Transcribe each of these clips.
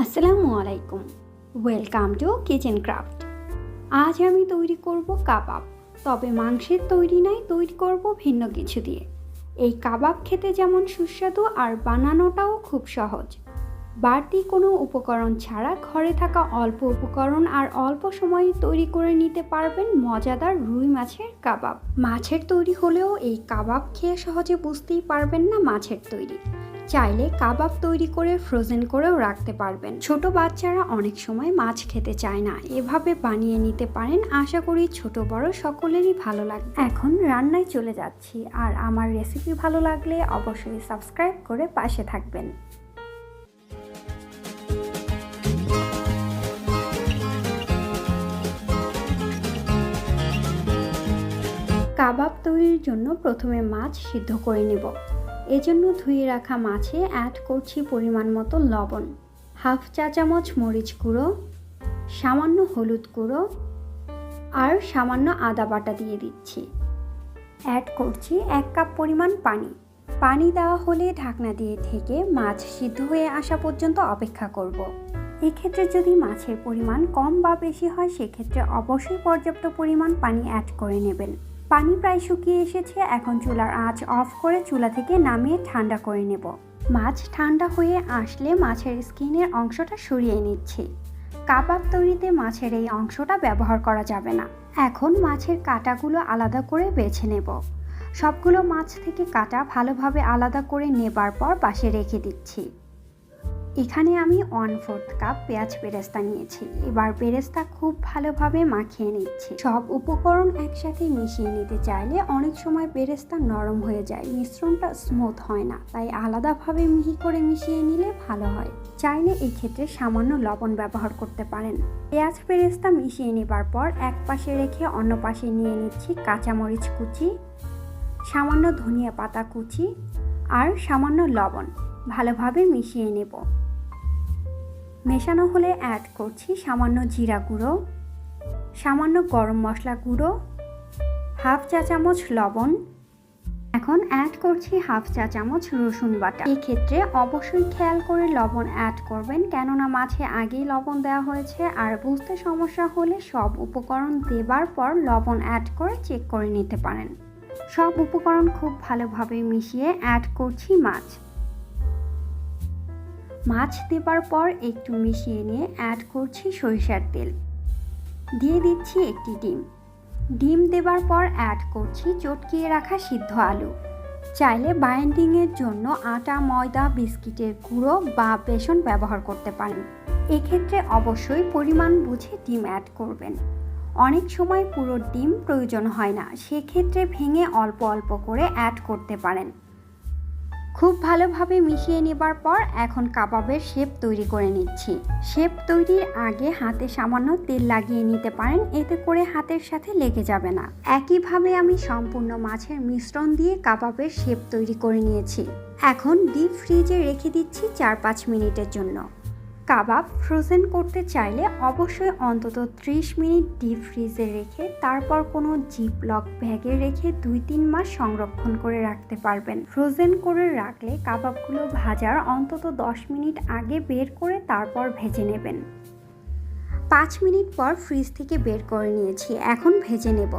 আসসালামু আলাইকুম। Welcome to kitchen craft আজ আমি তৈরি করব কাবাব, তবে মাংসের তৈরি নয় তৈরি করব ভিন্ন কিছু দিয়ে। এই কাবাব খেতে যেমন সুস্বাদু আর বানানোটাও খুব সহজ। বাড়তি কোনো উপকরণ ছাড়া ঘরে থাকা অল্প উপকরণ আর অল্প সময়ে তৈরি করে নিতে পারবেন মজাদার রুই মাছের কাবাব। মাছের তৈরি হলেও এই কাবাব খেয়ে সহজে বুঝতেই পারবেন না মাছের তৈরি। চাইলে কাবাব তৈরি করে ফ্রোজেন করেও রাখতে পারবেন। ছোট বাচ্চারা অনেক সময় মাছ খেতে চায় না। এভাবে বানিয়ে নিতে পারেন। আশা করি ছোট, বড় সকলেরই ভালো লাগবে। এখন রান্নায় চলে যাচ্ছি। আর আমার রেসিপি ভালো লাগলে অবশ্যই সাবস্ক্রাইব করে পাশে থাকবেন। কাবাব তৈরির জন্য প্রথমে মাছ সিদ্ধ করে নেব। এজন্য ধুয়ে রাখা মাছে অ্যাড করছি পরিমাণ মতো লবণ। হাফ চা চামচ মরিচ গুঁড়ো, সামান্য হলুদ গুঁড়ো আর সামান্য আদা বাটা দিয়ে দিচ্ছি। অ্যাড করছি এক কাপ পরিমাণ পানি। পানি দেওয়া হলে ঢাকনা দিয়ে থেকে মাছ সিদ্ধ হয়ে আসা পর্যন্ত অপেক্ষা করব। এক্ষেত্রে যদি মাছের পরিমাণ কম বা বেশি হয়, সেক্ষেত্রে অবশ্যই পর্যাপ্ত পরিমাণ পানি অ্যাড করে নেবেন। পানি প্রায় শুকিয়ে এসেছে, এখন চুলার আঁচ অফ করে চুলা থেকে নামিয়ে ঠান্ডা করে নেব। মাছ ঠান্ডা হয়ে আসলে মাছের স্কিনের অংশটা সরিয়ে নিচ্ছি। কাবাব তৈরিতে মাছের এই অংশটা ব্যবহার করা যাবে না। এখন মাছের কাটাগুলো আলাদা করে বেছে নেব। সবগুলো মাছ থেকে কাটা ভালোভাবে আলাদা করে নেবার পর পাশে রেখে দিচ্ছি। এখানে আমি ওয়ান ফোর্থ কাপ পেঁয়াজ পেরেস্তা নিয়েছি। এবার পেরেস্তা খুব ভালোভাবে মাখিয়ে নিচ্ছি। সব উপকরণ একসাথে মিশিয়ে নিতে চাইলে অনেক সময় পেরেস্তা নরম হয়ে যায়, মিশ্রণটা স্মুথ হয় না। তাই আলাদাভাবে মিহি করে মিশিয়ে নিলে ভালো হয়। চাইলে এই ক্ষেত্রে সামান্য লবণ ব্যবহার করতে পারেন। পেঁয়াজ পেরেস্তা মিশিয়ে নেবার পর এক পাশে রেখে অন্য পাশে নিয়ে নিচ্ছি কাঁচামরিচ কুচি, সামান্য ধনিয়া পাতা কুচি আর সামান্য লবণ। ভালোভাবে মিশিয়ে নেব। মেশানো হলে অ্যাড করছি সামান্য জিরা গুঁড়ো, সামান্য গরম মশলা গুঁড়ো হাফ চা চামচ লবণ। এখন অ্যাড করছি হাফ চা চামচ রসুন বাটা। এই ক্ষেত্রে অবশ্যই খেয়াল করে লবণ অ্যাড করবেন, কেননা মাছে আগেই লবণ দেওয়া হয়েছে। আর বুঝতে সমস্যা হলে সব উপকরণ দেবার পর লবণ অ্যাড করে চেক করে নিতে পারেন। সব উপকরণ খুব ভালোভাবে মিশিয়ে অ্যাড করছি মাছ। মাছ দেবার পর একটু মিশিয়ে নিয়ে অ্যাড করছি সরিষার তেল। দিয়ে দিচ্ছি একটি ডিম। ডিম দেবার পর অ্যাড করছি চটকিয়ে রাখা সিদ্ধ আলু। চাইলে বাইন্ডিংয়ের জন্য আটা, ময়দা, বিস্কিটের গুঁড়ো বা বেসন ব্যবহার করতে পারেন। এক্ষেত্রে অবশ্যই পরিমাণ বুঝে ডিম অ্যাড করবেন। অনেক সময় পুরো ডিম প্রয়োজন হয় না, সেক্ষেত্রে ভেঙে অল্প অল্প করে অ্যাড করতে পারেন। খুব ভালোভাবে মিশিয়ে নেবার পর এখন কাবাবের শেপ তৈরি করে নিচ্ছি। শেপ তৈরির আগে হাতে সামান্য তেল লাগিয়ে নিতে পারেন, এতে করে হাতের সাথে লেগে যাবে না। একইভাবে আমি সম্পূর্ণ মাছের মিশ্রণ দিয়ে কাবাবের শেপ তৈরি করে নিয়েছি। এখন ডিপ ফ্রিজে রেখে দিচ্ছি চার পাঁচ মিনিটের জন্য। কাবাব ফ্রোজেন করতে চাইলে অবশ্যই অন্তত 30 মিনিট ডিপ ফ্রিজে রেখে, তারপর কোনো জিপ লক ব্যাগে রেখে দুই তিন মাস সংরক্ষণ করে রাখতে পারবেন। ফ্রোজেন করে রাখলে কাবাবগুলো ভাজার অন্তত 10 মিনিট আগে বের করে তারপর ভেজে নেবেন। পাঁচ মিনিট পর ফ্রিজ থেকে বের করে নিয়েছি, এখন ভেজে নেব।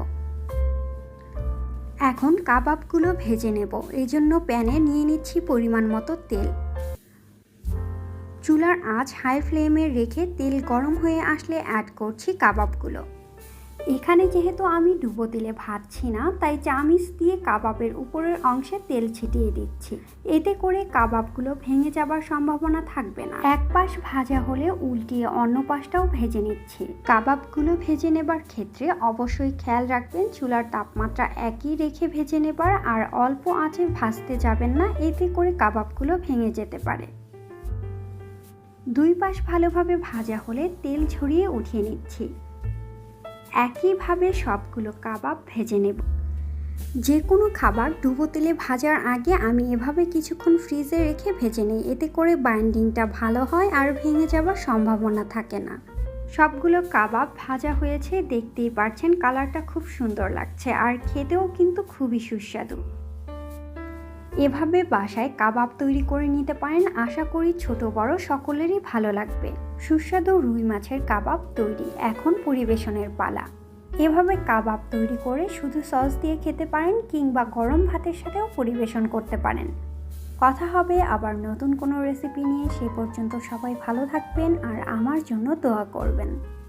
এখন কাবাবগুলো ভেজে নেব এই জন্য প্যানে নিয়ে নিচ্ছি পরিমাণ মতো তেল। চুলার আঁচ হাই ফ্লেমে রেখে তেল গরম হয়ে আসলে অ্যাড করছি কাবাবগুলো। এখানে যেহেতু আমি ডুবো তেলে ভাজছি না, তাই চামিচ দিয়ে কাবাবের উপরের অংশে তেল ছিটিয়ে দিচ্ছি। এতে করে কাবাবগুলো ভেঙে যাবার সম্ভাবনা থাকবে না। এক পাশ ভাজা হলে উল্টিয়ে অন্য পাশটাও ভেজে নিচ্ছি। কাবাবগুলো ভেজে নেবার ক্ষেত্রে অবশ্যই খেয়াল রাখবেন, চুলার তাপমাত্রা একই রেখে ভেজে নেবার আর অল্প আঁচে ভাজতে যাবেন না, এতে করে কাবাবগুলো ভেঙে যেতে পারে। দুই পাশ ভালোভাবে ভাজা হলে তেল ছড়িয়ে উঠিয়ে নিচ্ছি। একইভাবে সবগুলো কাবাব ভেজে নেব। যে কোনো খাবার ডুবো তেলে ভাজার আগে আমি এভাবে কিছুক্ষণ ফ্রিজে রেখে ভেজে নিই। এতে করে বাইন্ডিংটা ভালো হয় আর ভেঙে যাওয়ার সম্ভাবনা থাকে না। সবগুলো কাবাব ভাজা হয়েছে, দেখতেই পারছেন কালারটা খুব সুন্দর লাগছে আর খেতেও কিন্তু খুবই সুস্বাদু। এভাবে বাসায় কাবাব তৈরি করে নিতে পারেন। আশা করি ছোট, বড় সকলেরই ভালো লাগবে। সুস্বাদু রুই মাছের কাবাব তৈরি, এখন পরিবেশনের পালা। এভাবে কাবাব তৈরি করে শুধু সস দিয়ে খেতে পারেন কিংবা গরম ভাতের সাথেও পরিবেশন করতে পারেন। কথা হবে আবার নতুন কোনো রেসিপি নিয়ে। সেই পর্যন্ত সবাই ভালো থাকবেন আর আমার জন্য দোয়া করবেন।